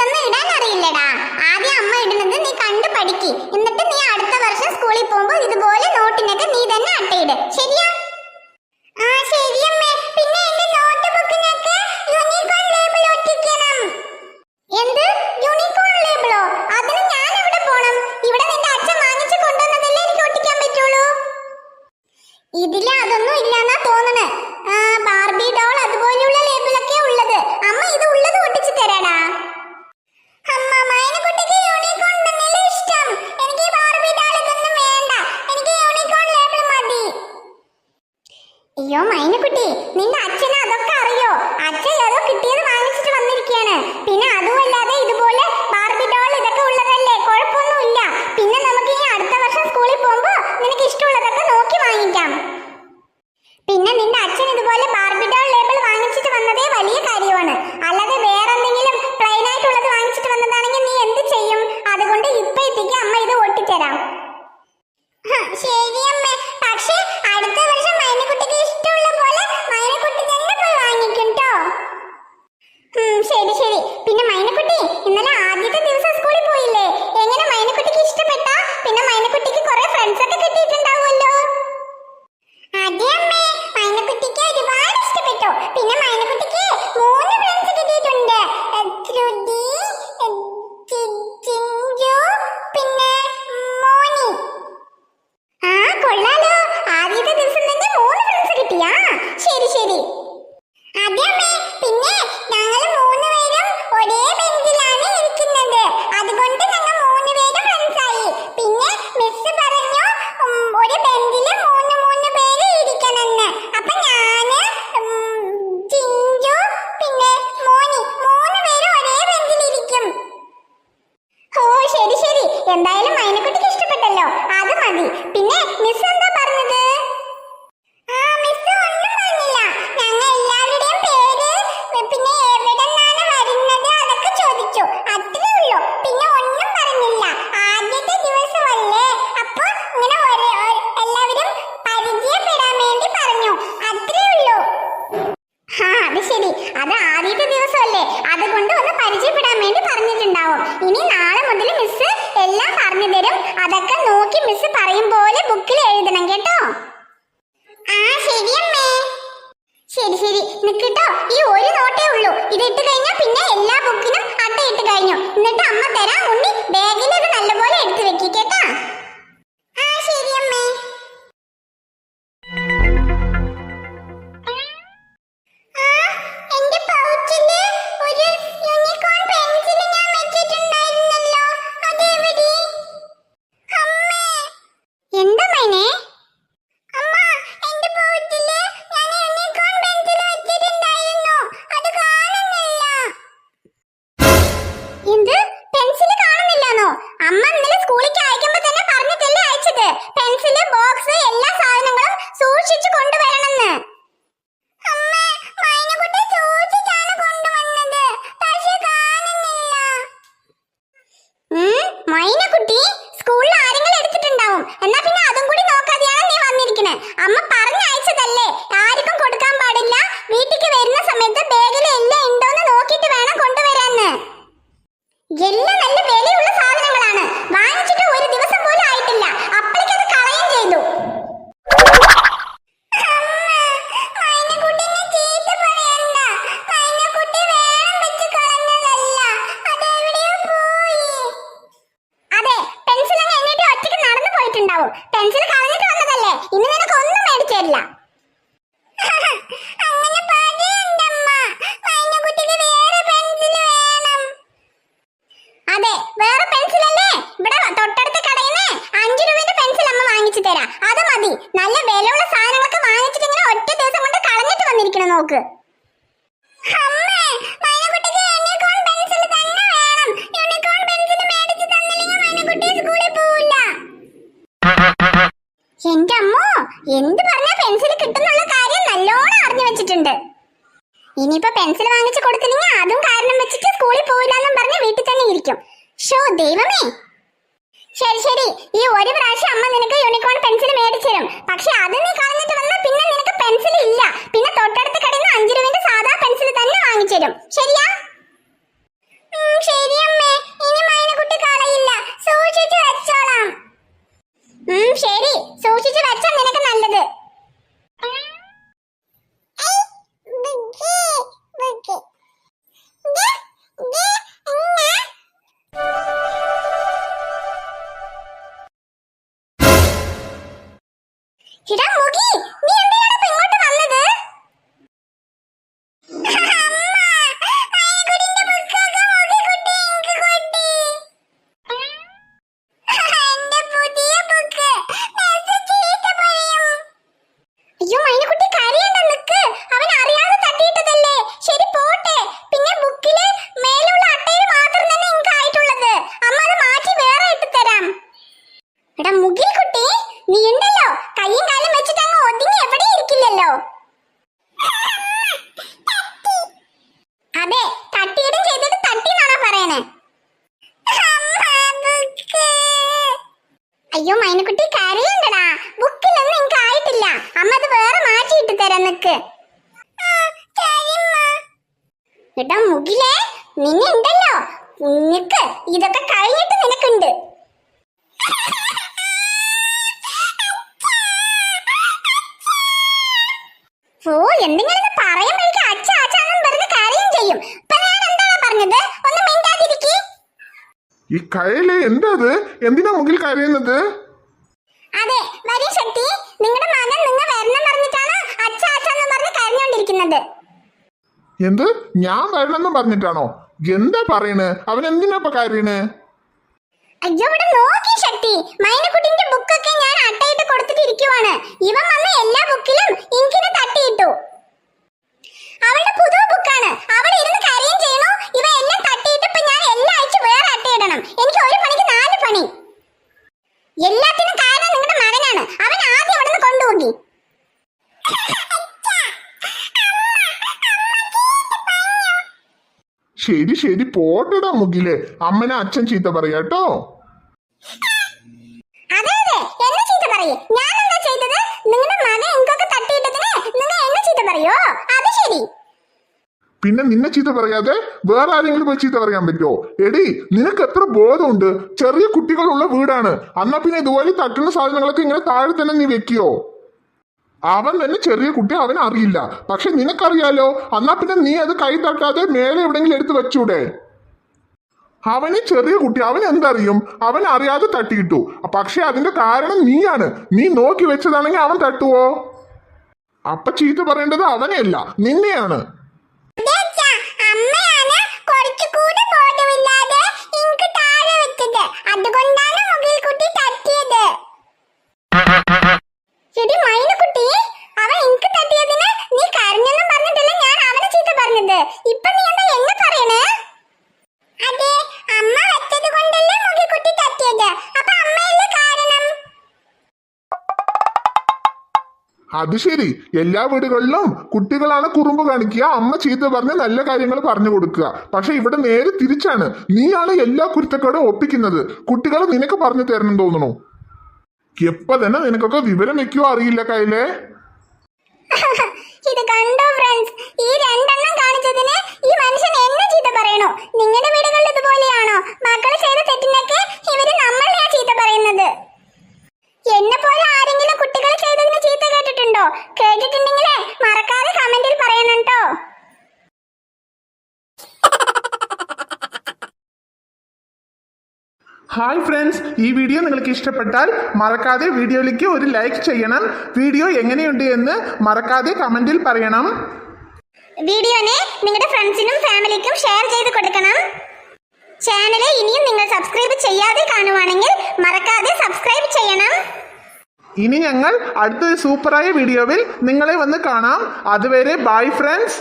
ഇതൊന്നും ഇടാൻ അറിയില്ലടാ ആദ്യം അമ്മ ഇടുന്നത് നീ കണ്ടു പഠിക്ക്. എന്നിട്ട് നീ അടുത്ത വർഷം സ്കൂളിൽ പോകുമ്പോൾ ഇതുപോലെ നോട്ടിനൊക്കെ നീ തന്നെ അട്ടയിട്. ശരിയാ? ആ ശരി അമ്മേ. പിന്നെ എന്റെ നോട്ട് ബുക്കിനൊക്കെ യൂണിക്കോൺ ലേബിൾ ഒട്ടിക്കണം. എന്ത്? യൂണിക്കോൺ ലേബിളോ അതിന് ഞാൻ അവിടെ പോണം? ഇവിടെ നിന്റെ അച്ഛൻ വാങ്ങിച്ചു കൊണ്ടുവന്നതല്ലേ എനിക്ക് ഒട്ടിക്കാൻ പറ്റുള്ളൂ? ഇതിലെ അതൊന്നും ഇല്ലാന്നാ തോന്നണേ. അയ്യോ മൈനക്കുട്ടി നിന്റെ അച്ഛന് അതൊക്കെ അറിയോ? അച്ഛൻ ഏതോ കിട്ടിയത് വാങ്ങിച്ചിട്ട് വന്നിരിക്കുകയാണ് പിന്നെ അതുമല്ലാതെ ഇതുപോലെ ബാർബി ഡോൾ ഇതൊക്കെ ഉള്ളതല്ലേ? കുഴപ്പമൊന്നുമില്ല. പിന്നെ നമുക്ക് ഈ അടുത്ത വർഷം സ്കൂളിൽ പോകുമ്പോ നിനക്ക് ഇഷ്ടമുള്ളതൊക്കെ നോക്കി വാങ്ങിക്കാം. പിന്നെ നിന്റെ അച്ഛൻ ഇതുപോലെ ബാർബി ഡോൾ ലേബിൾ വാങ്ങിച്ചിട്ട് വന്നതേ വലിയ കാര്യമാണ്. ശരി ശരി. പിന്നെ മൈനക്കുട്ടി ഇന്നലെ ആദ്യത്തെ അത് ശരി. അത് ആദ്യത്തെ ദിവസമല്ലേ. അതുകൊണ്ട് ഒന്ന് പരിചയപ്പെടാൻ വേണ്ടി പറഞ്ഞിട്ടുണ്ടാവും. ഇനി നാളെ മുതൽ മിസ് എല്ലാം പറഞ്ഞു തരും. അതൊക്കെ നോക്കി മിസ് പറയും പോലെ ബുക്കിൽ എഴുതണം കേട്ടോ. ആ ശരി അമ്മേ. ശരി ശരി. നിക്കട്ടോ ഈ ഒരു നോട്ടേ ഉള്ളൂ. ഇത് ഇട്ട് കഴിഞ്ഞാൽ പിന്നെ എല്ലാ ബുക്കിനും വേറെ പെൻസിൽ അല്ലേ? ഇവിടെ തൊട്ടടുത്ത കടയിൽ നിന്ന് അഞ്ചു രൂപയുടെ പെൻസിൽ അമ്മ വാങ്ങിച്ചു തരാം. അത് മതി. നല്ല വിലയുള്ള സാധനങ്ങളൊക്കെ വാങ്ങിച്ചിട്ട് ഇങ്ങനെ ഒറ്റ ദിവസം കൊണ്ട് കളഞ്ഞിട്ട് വന്നിരിക്കണം നോക്ക്. എന്റെ അമ്മോ എന്ത് പറഞ്ഞാ പെൻസിൽ കിട്ടുന്നുള്ള കാര്യം നല്ലോണം അറിഞ്ഞു വെച്ചിട്ടുണ്ട്. ഇനിയിപ്പോ പെൻസിൽ വാങ്ങിച്ചു കൊടുത്തില്ലെങ്കിൽ അതും കാരണം വെച്ചിട്ട് സ്കൂളിൽ പോയില്ല എന്നും പറഞ്ഞ് വീട്ടിൽ തന്നെ ഇരിക്കും. ഷോ ദൈവമേ. ശരി ശരി. ഈ ഒരു പ്രാവശ്യം അമ്മ നിനക്ക് യൂണിക്കോൺ പെൻസിൽ മേടിച്ചു തരും. പക്ഷെ അത് നീ കളഞ്ഞിട്ട് വന്നാൽ എടാ മുഗിൽ കുട്ടി നീ ഉണ്ടല്ലോ? കയ്യും കാലും വെച്ചിട്ട് അങ്ങ് ഒതുങ്ങി എവിടെ ഇരിക്കില്ലല്ലോ. അതെ തട്ടിയിടും ചെയ്തിട്ട് തട്ടി എന്നാണോ പറയണേ. അയ്യോ മൈനക്കുട്ടി കരയണ്ടടാ. ബുക്കിലൊന്നും എനിക്ക് ആയിട്ടില്ല. അമ്മ അത് വേറെ മാറ്റി ഇട്ട് തരാൻ നിക്ക് എടാ മുഗിലേ നിന്നെ ഉണ്ടല്ലോ. നിനക്ക് ഇതൊക്കെ കഴിഞ്ഞിട്ട് നിനക്കുണ്ട്. ഓ എന്തെങ്കിലും പറയുമ്പോഴേക്ക് അച്ഛ അച്ഛനും പറഞ്ഞ് കരയും ചെയ്യും. ഞാൻ എന്താണ് പറഞ്ഞത്? ഒന്ന് മിണ്ടാതിരിക്കേ. ഈ കയൽ എന്താ അത്? എന്തിനാ മുകിൽ കരയുന്നത്? അതെ വരി ശക്തി. നിങ്ങളുടെ മകൻ നിങ്ങൾ വരണം പറഞ്ഞിട്ടാണ് അച്ഛ അച്ഛന്ന് പറഞ്ഞ് കരഞ്ഞോണ്ടിരിക്കുന്നത്? എന്ത്? ഞാൻ വരണമെന്ന് പറഞ്ഞിട്ടാണോ? എന്താ പറയണ്? അവൻ എന്തിനാ ഇപ്പൊ കരയണ്? അയ്യോ ഇവിടെ നോക്കി ശക്തി. മൈനക്കുട്ടിന്റെ ബുക്കൊക്കെ ഞാൻ അട്ടയിട്ട് കൊടുത്തിട്ട് ഇരിക്കുവാണ് ഇവൻ വന്ന എല്ലാ ബുക്കിലും ഇങ്കിന് തട്ടിയിട്ടു. അവളുടെ പുതിയ ബുക്കാണ്. അവിടെ ഇരുന്ന് കരയും ചെയ്യണു ഇവ എല്ലാം തട്ടിയിട്ട് ഇപ്പൊ ഞാൻ എല്ലാം അയച്ച് വേറെ അട്ടയിടണം. എനിക്ക് ഒരു പണിക്ക് നാല് പണി. എല്ലാത്തിനും കാരണം നിങ്ങളുടെ മകനാണ് അവൻ ആദ്യം അവിടെ നിന്ന് കൊണ്ടുപോയി ശരി ശരി പോട്ടടാ മുകിലെ. അമ്മനെ അച്ഛൻ ചീത്ത പറയാട്ടോ അതെ അതെ. എന്നെ ചീത്ത പറയേ. ഞാൻ എന്താ ചെയ്തത്? നിങ്ങളുടെ മകൻ ഇങ്ങൊക്കെ തട്ടിയിട്ടതിന് നിങ്ങൾ എന്നെ ചീത്ത പറയോ? അത് ശരി. പിന്നെ നിന്നെ ചീത്ത പറയാതെ വേറെ ആരെങ്കിലും പോയി ചീത്ത പറയാൻ പറ്റുമോ എടി നിനക്ക് എത്ര ബോധമുണ്ട്? ചെറിയ കുട്ടികളുള്ള വീടാണ്. അന്നാ പിന്നെ ഇതുപോലെ തട്ടുന്ന സാധനങ്ങളൊക്കെ ഇങ്ങനെ താഴെ തന്നെ നീ വെക്കിയോ? അവൻ തന്നെ ചെറിയ കുട്ടി അവനറിയില്ല പക്ഷെ നിനക്കറിയാലോ എന്നാ പിന്നെ നീ അത് കൈ തട്ടാതെ മേലെ എവിടെങ്കിലും എടുത്ത് വെച്ചൂടെ? അവന് ചെറിയ കുട്ടി അവൻ എന്തറിയും? അവൻ അറിയാതെ തട്ടിയിട്ടു. പക്ഷെ അതിന്റെ കാരണം നീയാണ്. നീ നോക്കി വെച്ചതാണെങ്കിൽ അവൻ തട്ടുവോ? അപ്പ ചീത്ത പറയേണ്ടത് അവനെയല്ല നിന്നെയാണ് ഇതേച്ചാ, അമ്മയാണ് കുറച്ചുകൂടി ബോധമില്ലാതെ എനിക്ക് താഴെ വെച്ചത് അതുകൊണ്ടാണ് മുകിൽ കുട്ടി തട്ടിയത് ശരി മൈനക്കുട്ടി അവൻ എനിക്ക് തട്ടിയതിന് നീ കരഞ്ഞെന്നും പറഞ്ഞിട്ടല്ല ഞാൻ അവനെ ചീത്ത പറഞ്ഞത് ഇപ്പൊ നീ എന്താ എന്നെ പറയണേ അതെ അമ്മ വെച്ചത് കൊണ്ടല്ലേ മുകിൽ കുട്ടി തട്ടിയത് അപ്പൊ അമ്മയല്ലേ കാരണം അത് ശരി. എല്ലാ വീടുകളിലും കുട്ടികളാണ് കുറുമ്പ് കാണിക്കുക അമ്മ ചീത്ത പറഞ്ഞ് നല്ല കാര്യങ്ങൾ പറഞ്ഞു കൊടുക്കുക. പക്ഷെ ഇവിടെ നേരെ തിരിച്ചാണ്. നീയാണ് എല്ലാ കുരുത്തക്കേടും ഒപ്പിക്കുന്നത്. കുട്ടികൾ നിനക്ക് പറഞ്ഞു തരണം തോന്നുന്നു. എപ്പ തന്നെ നിനക്കൊക്കെ വിവരം വെക്കോ അറിയില്ല കയ്യിലെ ഇത് കണ്ടോ ഫ്രണ്ട്സ് ഈ രണ്ടെണ്ണം കാണിച്ചതിന് ഈ മനുഷ്യൻ എന്നെ ചീത്ത പറയണോ നിങ്ങളുടെ വീടുകളിൽ ഇതുപോലെയാണോ? മക്കൾ ചെയ്ത തെറ്റിനൊക്കെ ഇവർ നമ്മളെയാ ചീത്ത പറയുന്നത്. എന്നെ പോലെ ആരെങ്കിലും കുട്ടികൾ ചെയ്തതിന് ചീത്ത കേട്ടിട്ടുണ്ടോ കേട്ടിട്ടുണ്ടെങ്കിലേ മറക്കാതെ കമന്റിൽ പറയണം കേട്ടോ ഹായ് ഫ്രണ്ട്സ് ഈ വീഡിയോ നിങ്ങൾക്ക് ഇഷ്ടപ്പെട്ടാൽ മറക്കാതെ വീഡിയോയിലേക്ക് ഒരു ലൈക്ക് ചെയ്യണം. വീഡിയോ എങ്ങനെയുണ്ട് എന്ന് മറക്കാതെ കമന്റിൽ പറയണം. വീഡിയോനെ നിങ്ങളുടെ ഫ്രണ്ട്സിനും ഫാമിലിക്കും ഷെയർ ചെയ്ത് കൊടുക്കണം. ചാനൽ ഇനിയും നിങ്ങൾ സബ്സ്ക്രൈബ് ചെയ്യാതെ കാണുവാണെങ്കിൽ മറക്കാതെ സബ്സ്ക്രൈബ് ചെയ്യണം. ഇനി ഞങ്ങൾ അടുത്തൊരു സൂപ്പറായ വീഡിയോയിൽ നിങ്ങളെ വന്ന് കാണാം. അതുവരെ ബൈ ഫ്രണ്ട്സ്